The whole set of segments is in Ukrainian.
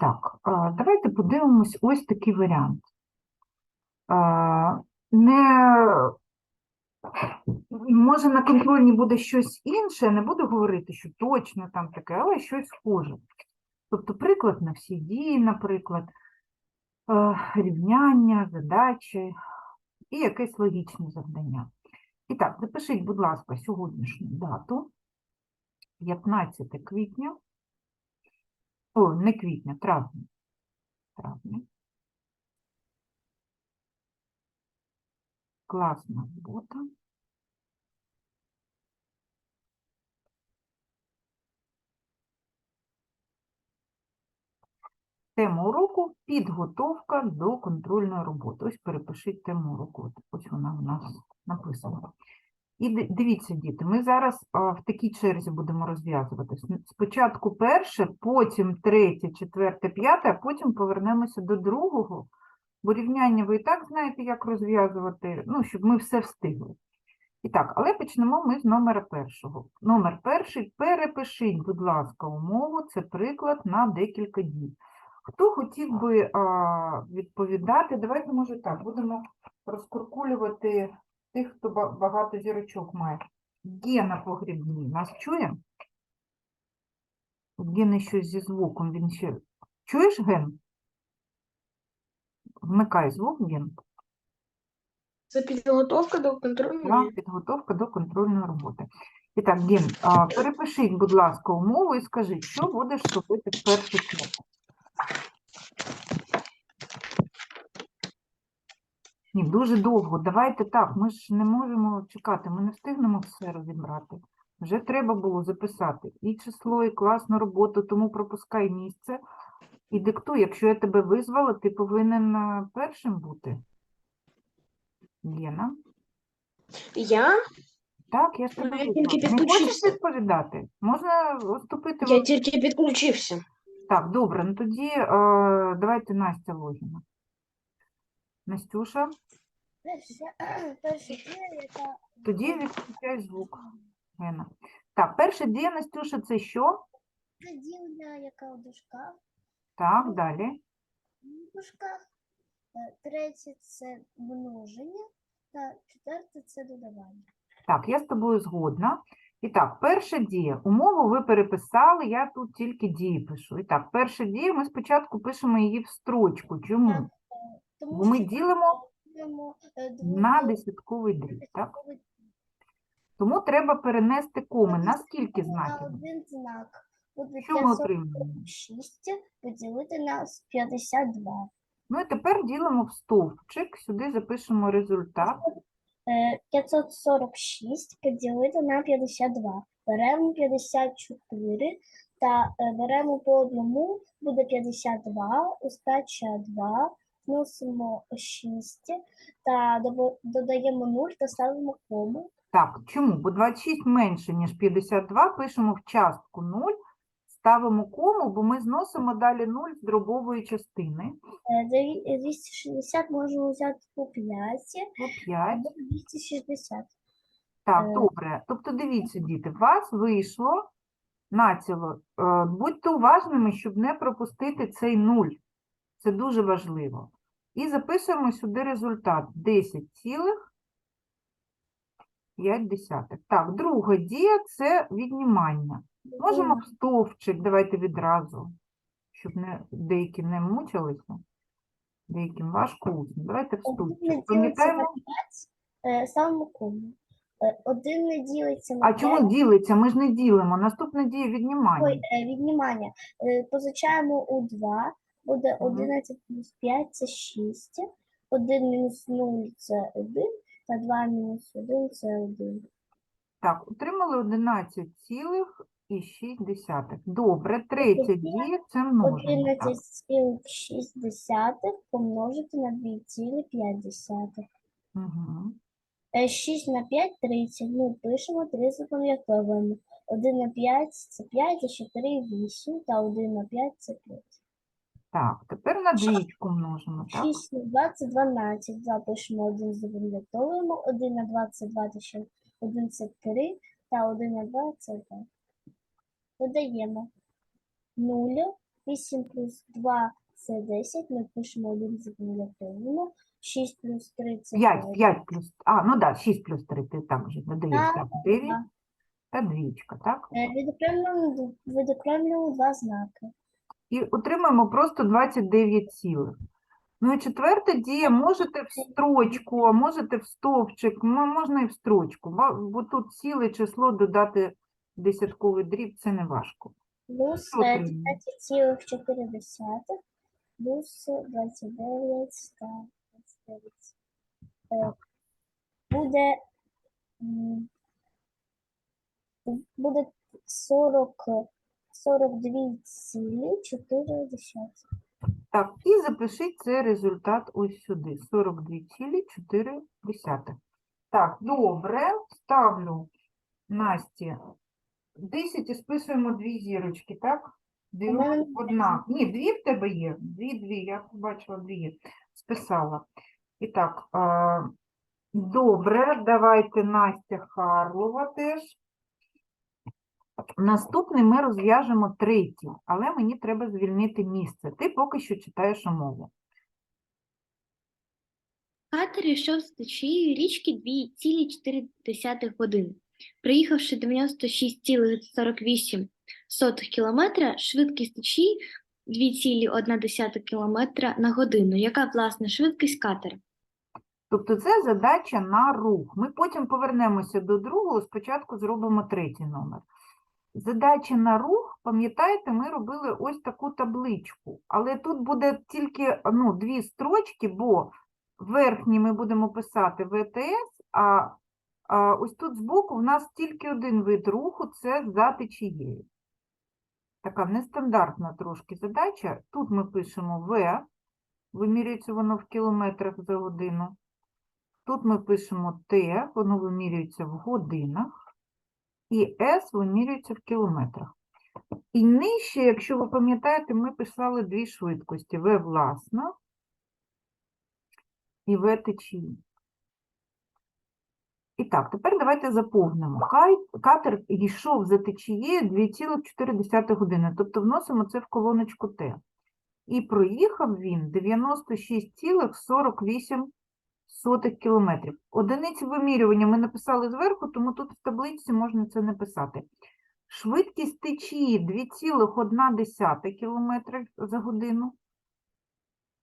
так, давайте подивимось ось такий варіант. Не, може, на контрольні буде щось інше, не буду говорити, що точно там таке, але щось схоже. Тобто приклад на всі дії, наприклад, рівняння, задачі і якесь логічне завдання. І так, запишіть, будь ласка, сьогоднішню дату, 15 квітня, о, не квітня, травня. Травня. Класна робота. Тема уроку – підготовка до контрольної роботи. Ось перепишіть тему уроку. Ось вона у нас написана. І дивіться, діти, ми зараз в такій черзі будемо розв'язувати. С- Спочатку перше, потім третє, четверте, п'яте, а потім повернемося до другого, бо рівняння ви і так знаєте, як розв'язувати, ну, щоб ми все встигли. І так, але почнемо ми з номера першого. Номер перший, перепишіть, будь ласка, умову, це приклад на декілька дій. Хто хотів би а, відповідати, давайте, може так, будемо розкуркулювати тих, хто багато зірочок має. Гена погрібний, нас чує? Гени щось зі звуком, він ще... Чуєш, Ген? Вмикай звук, Ген. Це підготовка до контрольної. Так, підготовка до контрольної роботи. І так, Ген, а, перепишіть, будь ласка, умову і скажіть, що будеш робити в перший крок? Ні, дуже довго. Давайте так, ми ж не можемо чекати, ми не встигнемо все розібрати. Вже треба було записати і число, і класну роботу, тому пропускай місце і диктуй. Якщо я тебе визвала, ти повинен першим бути. Гена. Я? Так, я ж Ну, тебе я визвала. тільки Не хочеш підключився. відповідати? Можна уступити. Я в- тільки підключився. Так, добре, ну тоді е, давайте Настя Логіна. Настюша, Перше, перше тоді відключай звук. Гена. Так, перша дія, Настюша, це що? ділення, яка у дужках, Так, далі. в дужках. Третє це множення, та четверте це додавання. Так, я з тобою згодна. І так, перша дія. Умову ви переписали, я тут тільки дії пишу. І так, перша дія, ми спочатку пишемо її в строчку. Чому? Так, Тому ми ділимо е, на десятковий дріб, так? Тому треба перенести коми. На скільки знаків? один знак. Що ми отримуємо? 546 поділити на 52. Ну і тепер ділимо в стовпчик, сюди запишемо результат. Е, 546 поділити на 52. Беремо 54 та е, беремо по одному, буде 52, остача 2, зносимо 6 та додаємо 0 та ставимо кому. Так, чому? Бо 26 менше, ніж 52, пишемо в частку 0, ставимо кому, бо ми зносимо далі 0 з дробової частини. Е, 260 можемо взяти по 5, По 5. 260. Так, Е. добре. Тобто, дивіться, діти, в вас вийшло націло. Е, Будьте уважними, щоб не пропустити цей 0. Це дуже важливо. І записуємо сюди результат 10,5. Так, друга дія – це віднімання. Можемо в стовпчик, давайте відразу, щоб не, деякі не мучилися. Деяким важко усно. Давайте в Один не стовпчик. ділиться Пам'ятаємо? на 5, е. Е, Один не ділиться на А 5. чому ділиться? Ми ж не ділимо. Наступна дія віднімання. Ой, е, віднімання. Позичаємо у 2, буде Мгм. 11 плюс 5 це 6, 1 мінус 0 це 1, та 2 мінус 1 це 1. Так, отримали 11,6. Добре, третя дія – це множення. 11,6 помножити на 2,5. Угу. 6 на 5 – 30. Ну, пишемо, 3 запам'ятовуємо. 1 на 5 – це 5, а 4 – 8, та 1 на 5 – це 5. Так, тепер на двічку множимо. Так? 6 на 20 – 12. Запишемо 1, запам'ятовуємо. 1 на 22 – це ще 1 – це 3, та 1 на 2 – це 2. Додаємо 0 8 плюс 2 це 10, ми пишемо 1 запам'ятовуємо. 6 плюс 3 це 5, 5. 5 плюс, а, ну да, 6 плюс 3, ти там вже додаєш, Так, так, 9 та двічка, так? Е, Відокремлюємо, відокремлюємо два знаки. І отримаємо просто 29 цілих. Ну і четверта дія, можете в строчку, а можете в стовпчик, можна і в строчку, бо тут ціле число додати десятковий дріб, це не важко. Плюс Що е, отримаємо? 10,4 плюс 29 та 29. Е, Буде, буде 40, 42 цілі 4 Так, і запишіть цей результат ось сюди. 42,4. Так, добре, ставлю Насті 10 і списуємо дві зірочки, так? Дві, одна. Ні, дві в тебе є. Дві, дві, я побачила дві є. Списала. І так, добре, давайте Настя Харлова теж. Наступний ми розв'яжемо третій, але мені треба звільнити місце. Ти поки що читаєш умову. Катер йшов з течією річки 2,4 години. Приїхавши 96,48 кілометра, швидкість течії 2,1 кілометра на годину. Яка власна швидкість катера? Тобто це задача на рух. Ми потім повернемося до другого, спочатку зробимо третій номер. Задача на рух, пам'ятаєте, ми робили ось таку табличку, але тут буде тільки ну, дві строчки, бо верхні ми будемо писати ВТС, а, а ось тут збоку в нас тільки один вид руху це за течією. Така нестандартна трошки задача. Тут ми пишемо В, вимірюється воно в кілометрах за годину. Тут ми пишемо Т, воно вимірюється в годинах, і С вимірюється в кілометрах. І нижче, якщо ви пам'ятаєте, ми писали дві швидкості: В власна і В течії. І так, тепер давайте заповнимо. Катер йшов за течією 2,4 години, тобто вносимо це в колоночку Т. І проїхав він 96,48 сотих кілометрів. Одиниці вимірювання ми написали зверху, тому тут в таблиці можна це не писати. Швидкість течії 2,1 км за годину.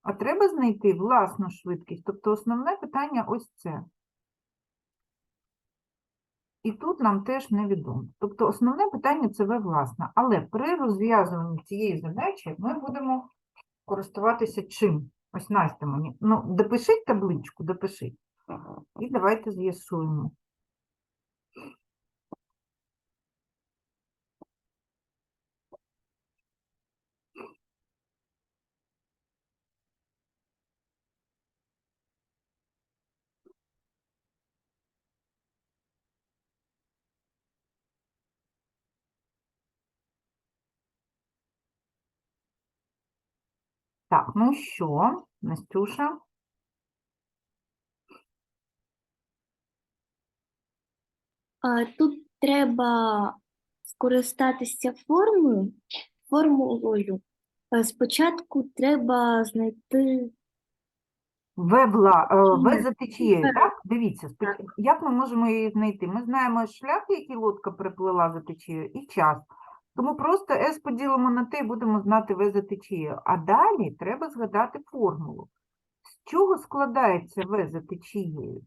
А треба знайти власну швидкість. Тобто основне питання ось це. І тут нам теж невідомо. Тобто основне питання це В власна. Але при розв'язуванні цієї задачі ми будемо користуватися чим? Ось Настя мені. Ну, допишіть табличку, допишіть. І давайте з'ясуємо. Так, ну що, Настюша? А, Тут треба скористатися формулою. формулою. Е, Спочатку треба знайти В, вла... е, за течією, так? Дивіться, як ми можемо її знайти? Ми знаємо шлях, який лодка приплила за течією, і час. Тому просто S поділимо на T і будемо знати В за течією. А далі треба згадати формулу. З чого складається В за течією?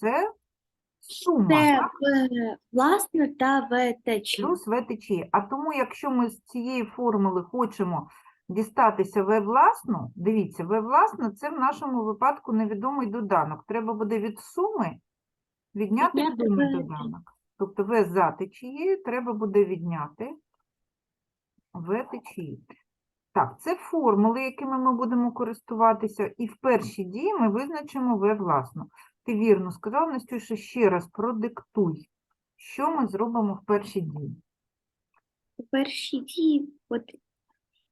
Це сума, це так? В власне та В течії. плюс В течії. А тому, якщо ми з цієї формули хочемо дістатися В власну, дивіться, В власна – це в нашому випадку невідомий доданок. Треба буде від суми Відняти відомий доданок. Тобто В за течією треба буде відняти В течії. Так, це формули, якими ми будемо користуватися, і в першій дії ми визначимо В власну. Ти вірно сказав, Настюша, ще раз продиктуй, що ми зробимо в першій дії. У першій дії пот-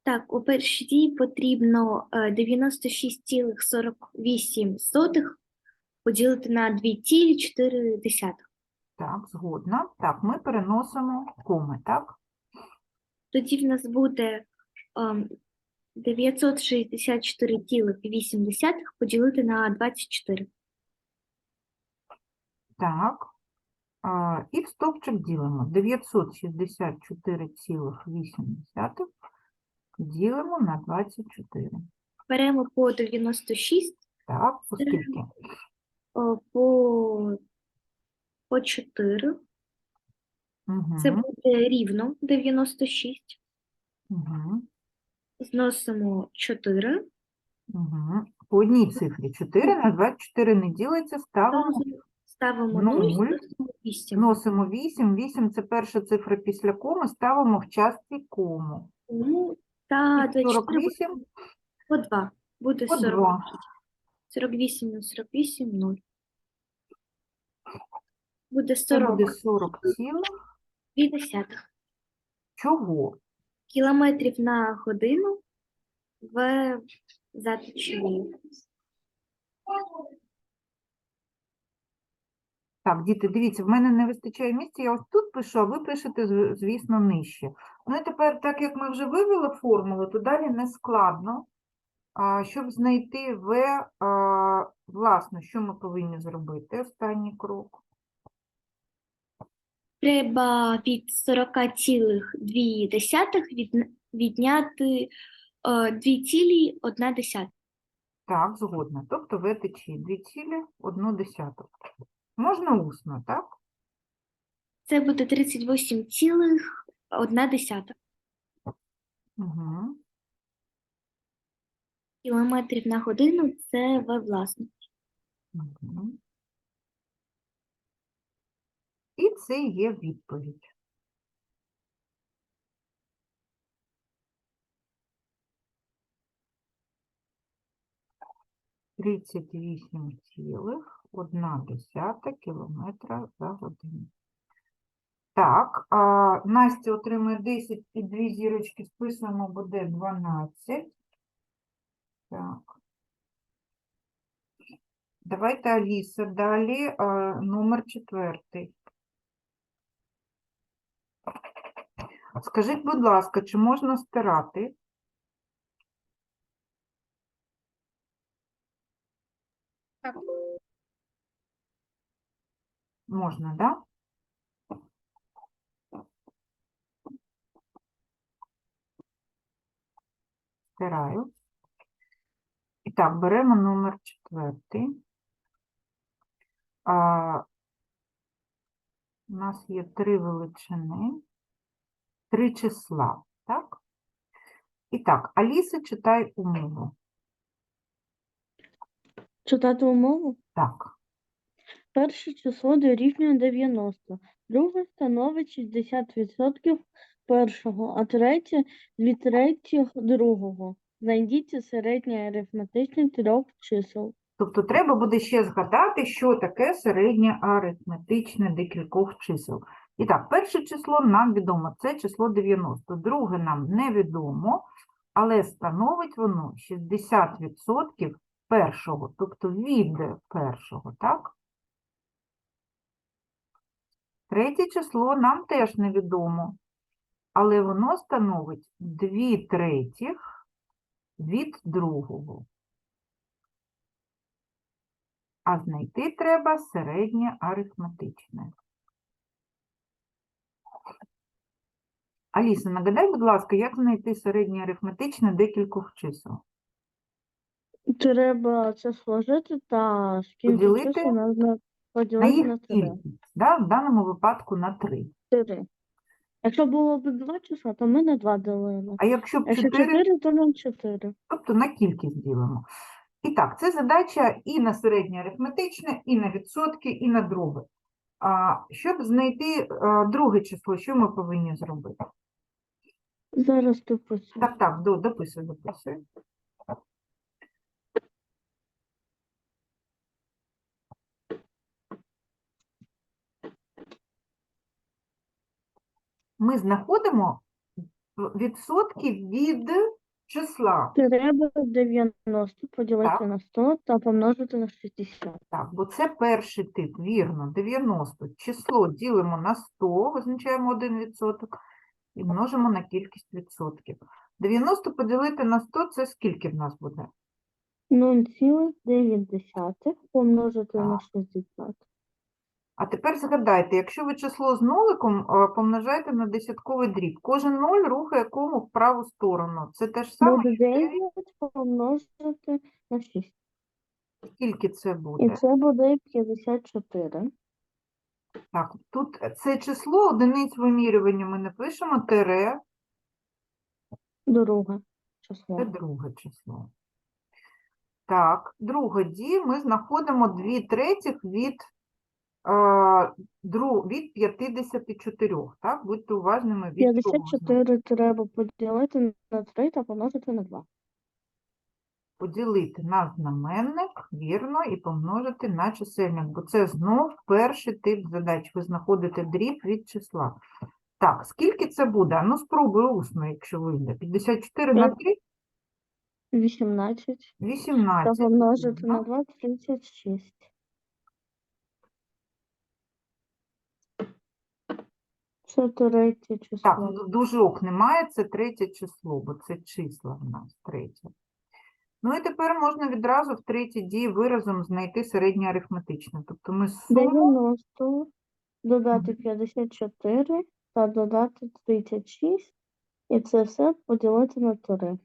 так, у першій дії потрібно е, 96,48 поділити на 2,4. Так, згодна. Так, ми переносимо коми, так? Тоді в нас буде ем, 964,8 поділити на 24. Так. А, і в стовпчик ділимо. 964,8 ділимо на 24. Беремо по 96, Так, оскільки? о, по, по 4. Це Угу. буде рівно 96. Угу. Зносимо 4. Угу. По одній цифрі 4 на 24 не ділиться, ставимо, Ставимо Нуль. 0, 8. вносимо 8. 8 – це перша цифра після коми, ставимо в частці кому. Тому та І 24 48 по 2. Буде по 40. 2. 48 на 48 0. Буде Це 40 буде 40 цілих. десятих Чого? кілометрів на годину в заточенні. Так, діти, дивіться, в мене не вистачає місця, я ось тут пишу, а ви пишете, зв- звісно, нижче. Ну і тепер, так як ми вже вивели формулу, то далі не складно. А, щоб знайти В, а, власне, що ми повинні зробити? Останній крок. Треба від 40,2 від, відняти е, 2,1. Так, згодна. Тобто В течії 2,1. Можна усно, так? Це буде 38,1 Угу. кілометрів на годину. Це В власне. Угу. І це є відповідь. Тридцять вісім цілих одна десята кілометра за годину. Так, а, Настя отримує 10 і дві зірочки, списуємо, буде 12. Так. Давайте Аліса далі, а, номер четвертий. Скажіть, будь ласка, чи можна стирати? Так. Можна, да? Стираю. І так, беремо номер четвертий. А, у нас є три величини, три числа, так? І так, Аліса, читай умову. Читати умову? Так. Перше число дорівнює 90, друге становить 60% першого, а третє – 2 третіх другого. Знайдіть середнє арифметичне трьох чисел. Тобто треба буде ще згадати, що таке середнє арифметичне декількох чисел. І так, перше число нам відомо, це число 90. Друге нам невідомо, але становить воно 60% першого, тобто від першого, так? Третє число нам теж невідомо, але воно становить 2 третіх від другого. А знайти треба середнє арифметичне. Аліса, нагадай, будь ласка, як знайти середнє арифметичне декількох чисел? Треба це сложити та скільки Поділити чисел можна На поділити їх на кількість, да? в даному випадку на 3. 4. Якщо було б 2 числа, то ми на 2 ділимо. А якщо б Якщо 4, 4, то на 4. тобто на кількість ділимо. І так, це задача і на середнє арифметичне, і на відсотки, і на дроби. А, щоб знайти а, друге число, що ми повинні зробити? Зараз дописую. Так, так, до, дописуй, дописуй. Ми знаходимо відсотки від числа. Треба 90 поділити Так. на 100 та помножити на 60. Так, бо це перший тип, вірно, 90. Число ділимо на 100, визначаємо 1 відсоток і множимо на кількість відсотків. 90 поділити на 100 – це скільки в нас буде? 0,9 помножити на 60. А тепер згадайте, якщо ви число з ноликом е, помножаєте на десятковий дріб, кожен ноль рухає кому в праву сторону. Це те ж саме, Буде 9 помножити на 6. скільки це буде? І це буде 54. Так, тут це число одиниць вимірювання ми не пишемо, тире, Друге це друге число. Так, друга дія, ми знаходимо 2 третіх від, е, дру, від 54, так? Будьте уважними від. 54 треба поділити на 3 та помножити на 2. Поділити на знаменник, вірно, і помножити на чисельник, бо це знов перший тип задач. Ви знаходите дріб від числа. Так, скільки це буде? Ну, спробуй усно, якщо вийде. 54 на 3 – 18 та помножити на вірно. 2 – 36. Це третє число. Так, ну, дужок немає, це третє число, бо це числа в нас третє. Ну і тепер можна відразу в третій дії виразом знайти середнє арифметичне. Тобто ми суму 90 додати 54 та додати 36. І це все поділити на 3.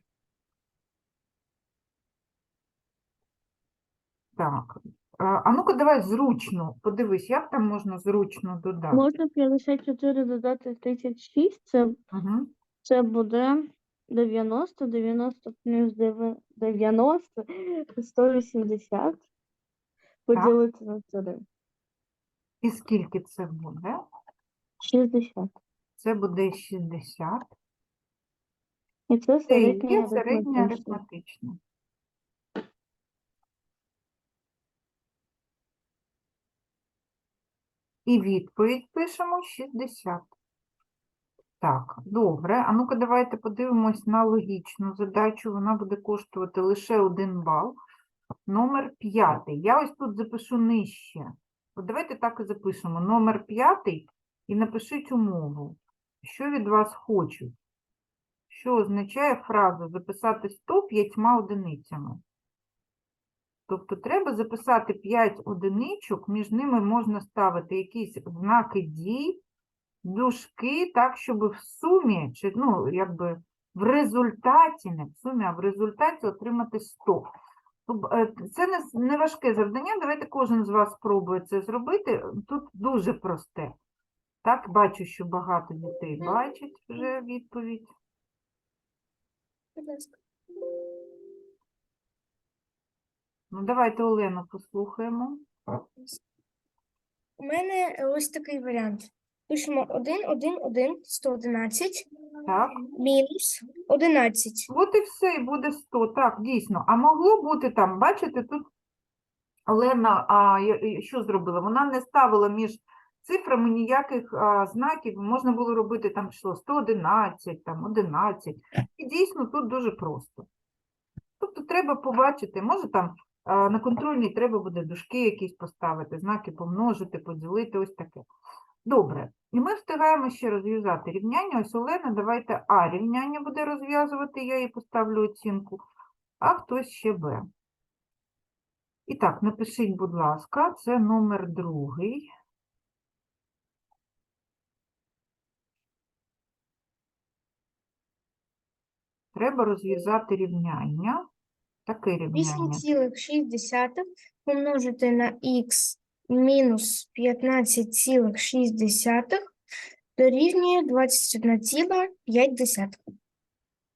Так. А ну-ка, давай зручно. Подивись, як там можна зручно додати. Можна 54 додати 36, це, Угу. це буде 90, 90 плюс деви- 90, 180 поділити на 3. І скільки це буде? 60. Це буде 60. І це є середнє арифметичне. арифметичне. І відповідь пишемо 60. Так, добре. А ну-ка давайте подивимось на логічну задачу. Вона буде коштувати лише 1 бал. Номер 5. Я ось тут запишу нижче. От давайте так і запишемо. Номер 5 і напишіть умову. Що від вас хочуть? Що означає фраза записати 100 п'ятьма одиницями? Тобто треба записати 5 одиничок, між ними можна ставити якісь знаки дій, дужки, так, щоб в сумі, чи, ну, якби в результаті, не в сумі, а в результаті отримати 100. Е, Це не, не важке завдання, давайте кожен з вас спробує це зробити. Тут дуже просте. Так, бачу, що багато дітей бачать вже відповідь. Будь ласка. Ну, давайте Олену послухаємо. У мене ось такий варіант. Пишемо 1, 1, 1, 111, Так. мінус 11. От і все, і буде 100. Так, дійсно. А могло бути там, бачите, тут Олена а, я- що зробила? Вона не ставила між цифрами ніяких а, знаків. Можна було робити там число 111, там 11. І дійсно тут дуже просто. Тобто треба побачити, може там а, на контрольній треба буде дужки якісь поставити, знаки помножити, поділити, ось таке. Добре. І ми встигаємо ще розв'язати рівняння. Ось Олена, давайте А рівняння буде розв'язувати, я їй поставлю оцінку, а хтось ще Б. І так, напишіть, будь ласка, це номер другий. Треба розв'язати рівняння. Таке рівняння. 8,6 помножити на х мінус 15,6 дорівнює 21,5.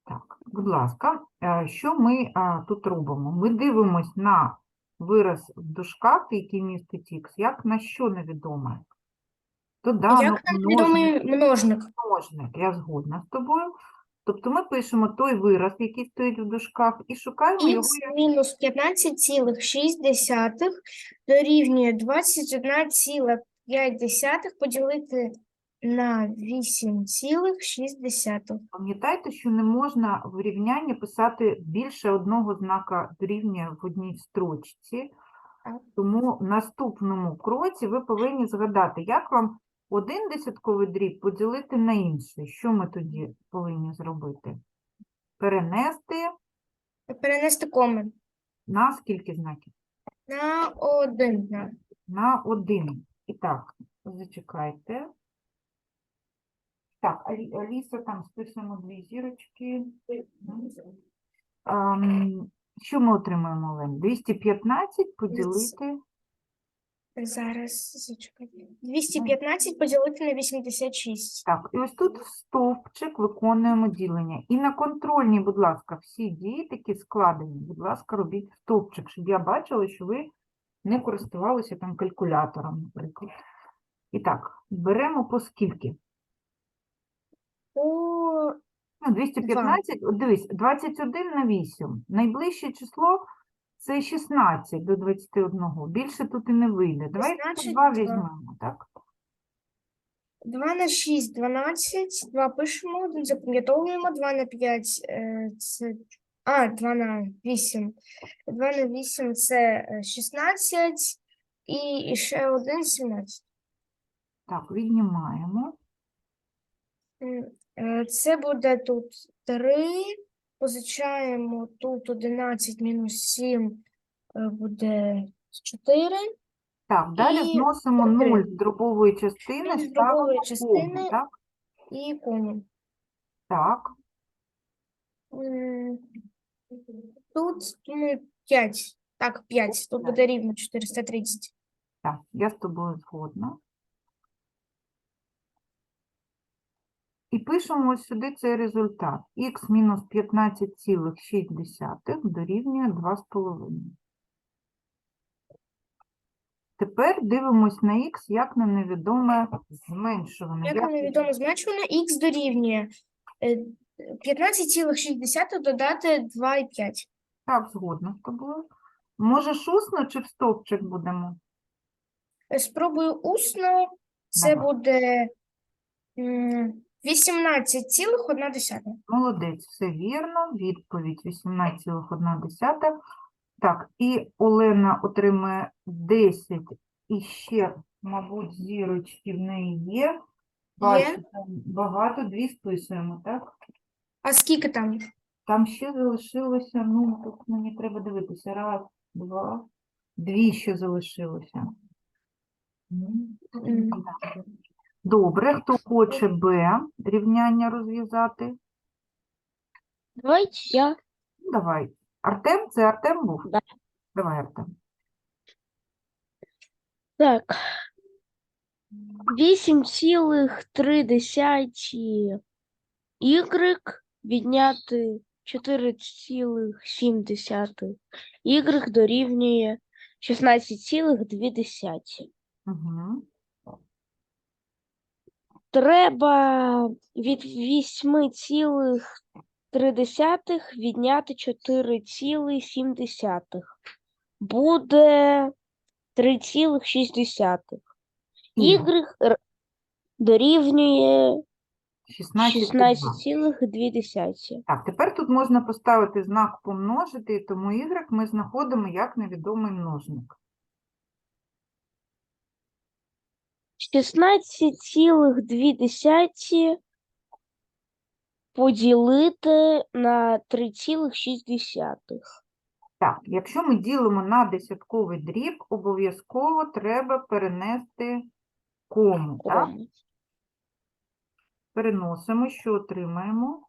Так, будь ласка, е, що ми тут робимо? Ми дивимось на вираз в дужках, який містить х, як на що невідоме. Як нам відомий множник? множник, я згодна з тобою. Тобто ми пишемо той вираз, який стоїть в дужках, і шукаємо його х як мінус 15,6 дорівнює 21,5 поділити на 8,6. Пам'ятайте, що не можна в рівнянні писати більше одного знака дорівнює в одній строчці. Тому в наступному кроці ви повинні згадати, як вам один десятковий дріб поділити на інший. Що ми тоді повинні зробити? перенести Перенести комен на скільки знаків? на один. На. На один. І так, зачекайте. Так, Алі- Аліса, там списуємо дві зірочки. Ам, Що ми отримаємо, Олен? 215 поділити. Зараз зачекайте. 215 поділити на 86. Так, і ось тут в стовпчик виконуємо ділення. І на контрольній, будь ласка, всі дії такі складені, будь ласка, робіть стовпчик, щоб я бачила, що ви не користувалися там калькулятором, наприклад. І так, беремо по скільки? О, Ну, 215, от дивись, 21 на 8. Найближче число це 16 до 21. Більше тут і не вийде. Значить, 2 два. візьмемо, так? 2 на 6 – 12, 2 пишемо, 1 запам'ятовуємо, 2 на 5 е, – це... А, 2 на 8. 2 на 8 – це е, 16, і, і ще 1 – 17. Так, віднімаємо. Е, Це буде тут 3, позичаємо тут 11 мінус 7 е, буде 4. Так, далі І зносимо 0 з дробової частини, з ставимо дробової кому, частини. так? і комен. Так, М, Тут ну, 5. Так, 5. Тут буде рівно 430. так, я з тобою згодна. І пишемо ось сюди цей результат. Х мінус 15,6 дорівнює 2,5. Тепер дивимось на х як на невідоме зменшуване. Як нам невідомо зменшувано, х дорівнює е, 15,6 додати 2,5. Так, згодна з тобою. Може, усно чи в стовпчик будемо? Е, Спробую усно. Це Давай. буде 18,1. Молодець, все вірно. Відповідь 18,1. Так, і Олена отримує 10 і ще, мабуть, зірочки в неї є. Бачу, там багато, дві списуємо, так? А скільки там? Там ще залишилося, ну, тут мені треба дивитися. Раз, два, дві ще залишилося. М. Добре, хто хоче Б рівняння розв'язати? Давайте я. Давай. Артем, це Артем був? Да. Давай, Артем. Так. 8,3 Y відняти 4,7 Y дорівнює 16,2. Угу. Треба від 8,3 відняти 4,7. Буде 3,6. Y р- дорівнює 16,2. Так, тепер тут можна поставити знак помножити, тому y ми знаходимо як невідомий множник. 16,2 поділити на 3,6. Так, якщо ми ділимо на десятковий дріб, обов'язково треба перенести кому, так? Переносимо, що отримаємо.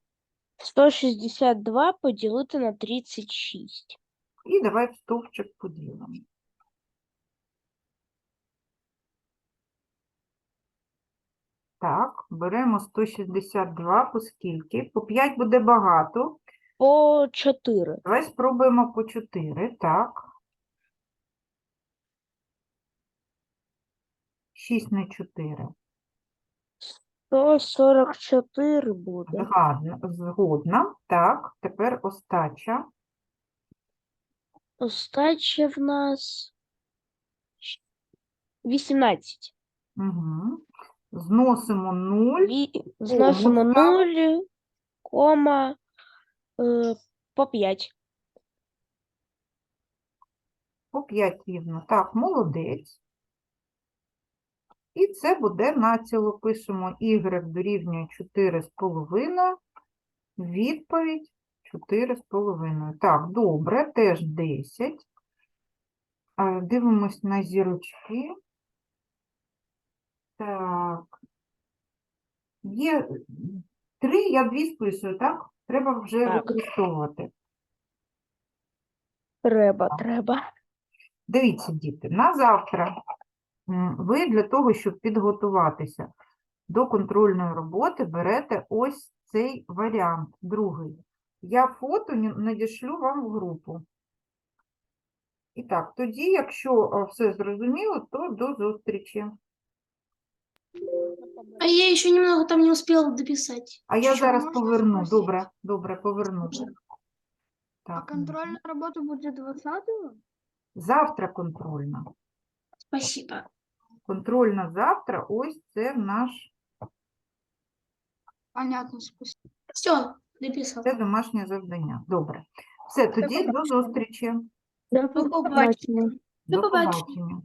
162 поділити на 36. І давай стовпчик поділимо. Так, беремо 162, по скільки? По 5 буде багато. По 4. Давай спробуємо по 4, так. 6 на 4. 144 буде. Згадна, згодна. Так, тепер остача. Остача в нас 18. Угу. Зносимо 0. Ві- Зносимо 0, кома е, по 5. По 5 рівно. Так, молодець. І це буде націло. Пишемо y дорівнює 4,5. Відповідь Чотири з половиною. Так, добре, теж 10. Е, Дивимось на зірочки. Так. Є три, я дві списую, так? Треба вже Так. використовувати. Треба, треба. Дивіться, діти, на завтра м, ви для того, щоб підготуватися до контрольної роботи, берете ось цей варіант, другий. Я фото ні- надішлю вам в групу. І так, тоді, якщо е, все зрозуміло, то до зустрічі. А я еще немного там не успела дописать. А я Чуть-чуть зараз поверну. спросить? Добре, добре, поверну. Можно? Так, работа будет 20-го? завтра контрольна. Спасибо. Контрольна завтра, ось це наш Понятно, спасибо. Все, дописал. це домашнє завдання. Добре. Все, тоді до зустрічі. До побачення. До побачення.